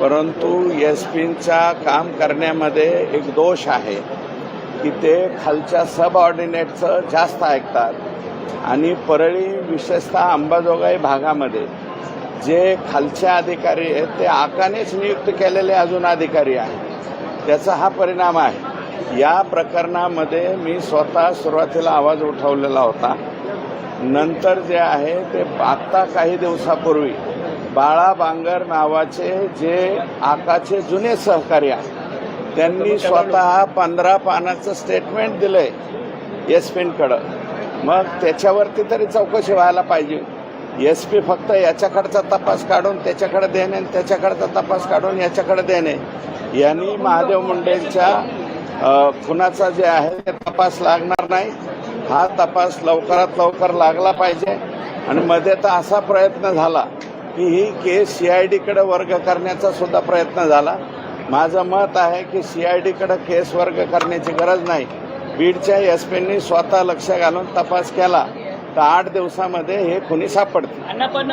परंतु एस पींचा काम करण्यामध्ये एक दोष आहे की ते खालच्या सबऑर्डिनेटचं जास्त ऐकतात. आणि परळी विशेषतः अंबाजोगाई भागामध्ये जे खालचे अधिकारी आहेत ते आकानेच नियुक्त केलेले अजून अधिकारी आहेत. त्याचा हा परिणाम आहे. या प्रकरणामध्ये मी स्वतः सुरुवातीला आवाज उठवलेला होता. नंतर जे आहे ते आत्ता काही दिवसापूर्वी बाळा बांगर नावाचे जे आकाचे जुने सहकारी आहेत त्यांनी स्वतः पंधरा पानाचं स्टेटमेंट दिलंय एस पींकडं मग त्याच्यावरती तरी चौकशी व्हायला पाहिजे. एस पी फक्त याच्याकडचा तपास काढून त्याच्याकडे देणे आणि त्याच्याकडचा तपास काढून याच्याकडे देणे. यांनी महादेव मुंडेंच्या खुनाचा जे आहे ते तपास लागणार नाही. हा तपास लवकरात लवकर लागला पाहिजे. आणि मध्ये तर असा प्रयत्न झाला की ही केस सी आय डीकडे वर्ग करण्याचा सुद्धा प्रयत्न झाला. माझं मत आहे की सी आय डीकडे केस वर्ग करण्याची गरज नाही. बीडच्या एस पींनी स्वतः लक्ष घालून तपास केला. तर आठ दिवसामध्ये हे खुनी सापडतील. अण्णा पण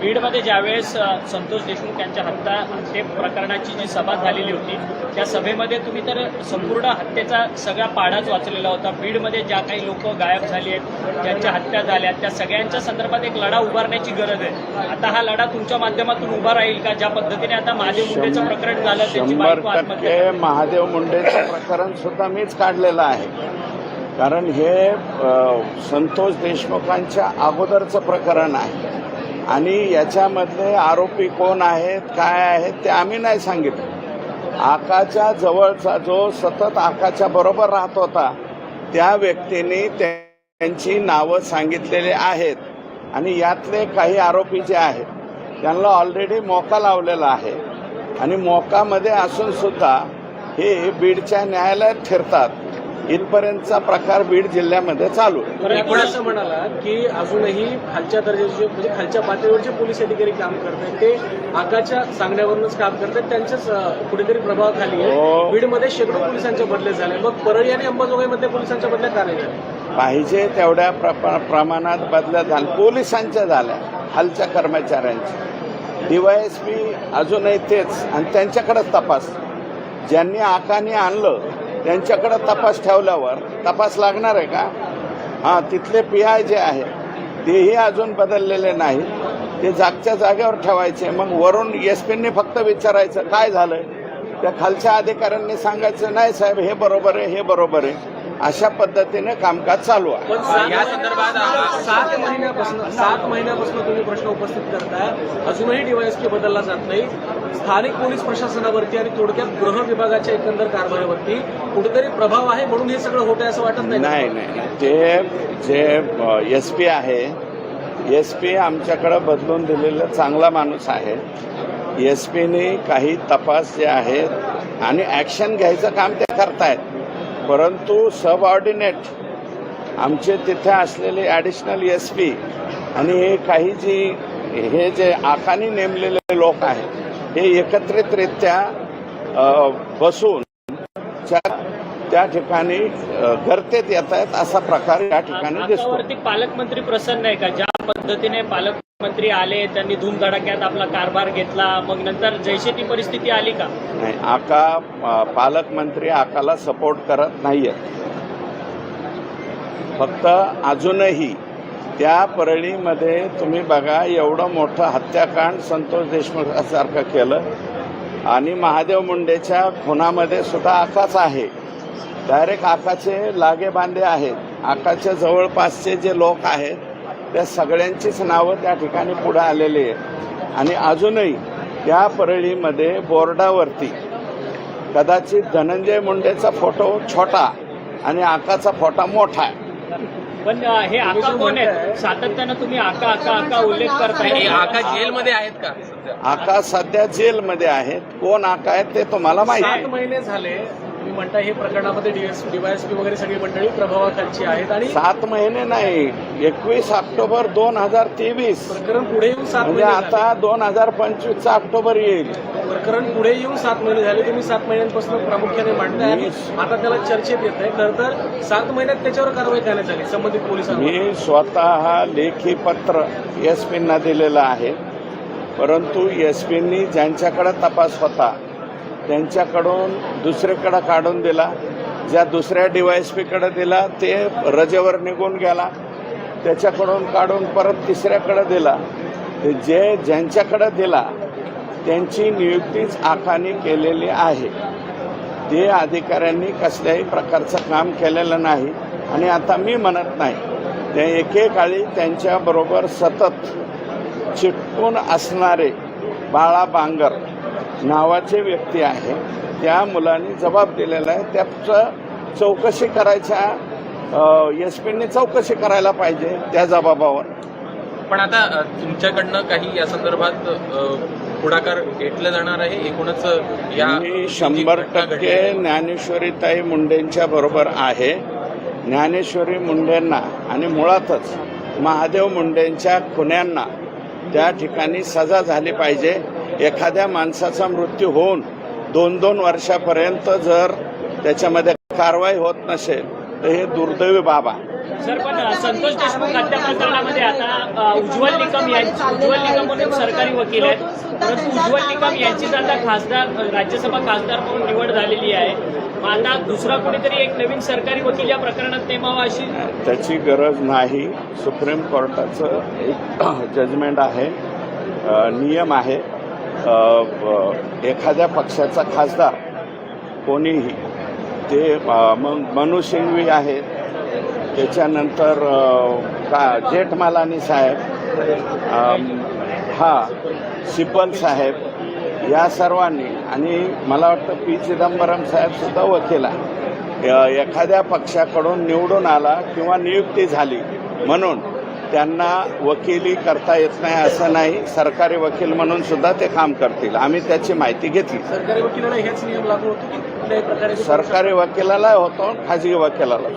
बीडमध्ये ज्यावेळेस संतोष देशमुख यांच्या हत्या हत्ये प्रकरणाची जी सभा झालेली होती त्या सभेमध्ये तुम्ही तर संपूर्ण हत्येचा सगळा पाडाच वाचलेला होता. बीडमध्ये ज्या काही लोक गायब झाली आहेत ज्यांच्या हत्या झाल्या त्या सगळ्यांच्या संदर्भात एक लढा उभारण्याची गरज आहे. आता हा लढा तुमच्या माध्यमातून उभा राहील का? ज्या पद्धतीने आता महादेव मुंडेचं प्रकरण झालं शंभर टक्के महादेव मुंडेचं प्रकरण सुद्धा मीच काढलेलं आहे. कारण हे संतोष देशमुखांच्या अगोदरचं प्रकरण आहे. आणि याच्यामधले आरोपी कोण आहेत काय आहेत ते आम्ही नाही सांगितलं. आकाच्या जवळचा जो सतत आकाच्या बरोबर राहत होता त्या व्यक्तीने त्यांची नावं सांगितलेली आहेत. आणि यातले काही आरोपी जे आहेत त्यांना ऑलरेडी मोका लावलेला आहे. आणि मोकामध्ये असून सुद्धा हे बीडच्या न्यायालयात फिरतात इथपर्यंतचा प्रकार बीड जिल्ह्यामध्ये चालू. आहे. आपण असं म्हणाला की अजूनही खालच्या दर्जाचे म्हणजे खालच्या पातळीवरचे पोलीस अधिकारी काम करतात ते आकाच्या सांगण्यावरूनच काम करतात त्यांच्याच कुठेतरी प्रभावाखाली हो. आहे बीडमध्ये शेकडो पोलिसांचे बदले झाले मग परळी आणि अंबाजोगाईमध्ये पोलिसांच्या बदल्या का नाही पाहिजे तेवढ्या प्र- प्रमाणात बदल्या झाल्या. पोलिसांच्या झाल्या खालच्या कर्मचाऱ्यांच्या. डीवायएसपी अजूनही तेच आणि त्यांच्याकडेच तपास. ज्यांनी आकाने आणलं त्यांच्याकडं तपास ठेवल्यावर तपास लागणार आहे का? हां तिथले पी आय जे आहे तेही अजून बदललेले नाही. ते जागच्या जागेवर ठेवायचे. मग वरून एस पींनी फक्त विचारायचं काय झालं त्या खालच्या अधिकाऱ्यांनी सांगायचं नाही साहेब हे बरोबर आहे हे बरोबर आहे. अशा पद्धतीने कामकाज चालू आहे. या संदर्भात सात महिन्यापासून सात महिन्यापासून तुम्ही प्रश्न उपस्थित करताय. अजूनही डीवायएसपी बदलला जात नाही. स्थानिक पोलीस प्रशासनावरती आणि थोडक्यात गृह विभागाच्या एकंदर कारभारीवरती कुठेतरी प्रभाव आहे म्हणून हे सगळं होतंय असं वाटत नाही नाही नाही ते जे एस पी आहे एस पी आमच्याकडं बदलून दिलेलं चांगला माणूस आहे. एस पीने काही तपास जे आहेत आणि ॲक्शन घ्यायचं काम ते करतायत. परंतु सबऑर्डिनेट आमचे तिथे असलेले ॲडिशनल एस पी आणि हे काही जी हे जे आखानी नेमलेले लोक आहेत हे एकत्रितरित्या बसून च्या- त्या ठिकाणी गर्तेत येत आहेत असा प्रकार या ठिकाणी दिसतो. पालकमंत्री प्रसन्न आहे का? ज्या पद्धतीने पालक मंत्री आले त्यांनी धूमधडाक्यात आपला कारभार घेतला. मग नंतर जैसे ती परिस्थिती आली का? नाही आका पालकमंत्री आकाला सपोर्ट करत नाहीयेत फक्त अजूनही त्या परळीमध्ये तुम्ही बघा एवढं मोठं हत्याकांड संतोष देशमुखासारखं केलं. आणि महादेव मुंडेच्या खुनामध्ये सुद्धा आकाच आहे. डायरेक्ट आकाचे लागे बांधे आहेत. आकाच्या जवळपासचे जे लोक आहेत त्या सगळ्यांचीच नावं त्या ठिकाणी पुढे आलेली आहेत. आणि अजूनही त्या परळीमध्ये बोर्डावरती कदाचित धनंजय मुंडेचा फोटो छोटा आणि आकाचा फोटो मोठा आहे. पण हे आका कोण आहेत? सातत्यानं तुम्ही आका आका आका उल्लेख करताय. आका जेलमध्ये आहेत का आका सध्या जेलमध्ये आहेत. कोण आका आहेत ते तुम्हाला माहिती महिने झाले. म्हणता हे प्रकरणामध्ये डीवायएसपी वगैरे सगळी मंडळी प्रभावाखालची आहेत आणि सात महिने नाही एकवीस ऑक्टोबर दोन हजार तेवीस. प्रकरण पुढे येऊन सात म्हणजे महिने झाले. आता दोन हजार पंचवीसचा ऑक्टोबर येईल. प्रकरण पुढे येऊन सात महिने झाले तुम्ही सात महिन्यांपासून प्रामुख्याने मांडताय आणि आता त्याला चर्चेत येत आहे. खरं तर सात महिन्यात त्याच्यावर कारवाई करण्यात आली संबंधित पोलिसांवर. मी स्वतः लेखी पत्र एस पींना दिलेलं आहे. परंतु एस पींनी ज्यांच्याकडे तपास होता त्यांच्याकडून दुसरीकडं काढून दिला. ज्या दुसऱ्या डी वाय एस पीकडे दिला ते रजेवर निघून गेला. त्याच्याकडून काढून परत तिसऱ्याकडे दिला. जे ज्यांच्याकडे दिला त्यांची नियुक्तीच आखानी केलेली आहे. ते अधिकाऱ्यांनी कसल्याही प्रकारचं काम केलेलं नाही. आणि आता मी म्हणत नाही ते एकेकाळी त्यांच्याबरोबर सतत चिटकून असणारे बाळा बांगर नावाचे व्यक्ती आहे. त्या मुलांनी जबाब दिलेला आहे. त्याचं चौकशी करायच्या एस पीने चौकशी करायला पाहिजे त्या जबाबावर. पण आता तुमच्याकडनं काही या संदर्भात पुढाकार घेतला जाणार आहे? एकूणच या मी शंभर टक्के घडली, ज्ञानेश्वरीताई मुंडेंच्या बरोबर आहे. ज्ञानेश्वरी मुंडेंना आणि मुळातच महादेव मुंडेंच्या खुन्यांना त्या ठिकाणी सजा झाली पाहिजे. एखाद्या माणसाचा मृत्यू होऊन दोन दोन वर्षापर्यंत जर त्याच्यामध्ये कारवाई होत नसेल तर हे दुर्दैवी बाब. आहे सर पण संतोष देशमुख हत्या प्रकरणामध्ये आता उज्ज्वल निकम यांची उज्ज्वल निकम म्हणून सरकारी वकील आहेत. परंतु उज्ज्वल निकम यांचीच आता खासदार राज्यसभा खासदार म्हणून निवड झालेली आहे. आता दुसरा कोणीतरी एक नवीन सरकारी वकील या प्रकरणात नेमावा अशी? त्याची गरज नाही. सुप्रीम कोर्टाचं एक जजमेंट आहे. नियम आहे. एखाद्या पक्षाचा खासदार कोणीही ते मग मनु सिंघवी आहेत त्याच्यानंतर का जेठमालानी साहेब हा सिपल साहेब या सर्वांनी आणि मला वाटतं पी. चिदंबरम साहेबसुद्धा वकील आहे. एखाद्या पक्षाकडून निवडून आला किंवा नियुक्ती झाली म्हणून त्यांना वकिली करता येत नाही असं नाही. सरकारी वकील म्हणून सुद्धा ते काम करतील. आम्ही त्याची माहिती घेतली. सरकारी वकिलांना हेच नियम लागू होते की कुठल्याही प्रकारे? सरकारी वकिलाला होतो खाजगी वकिलाला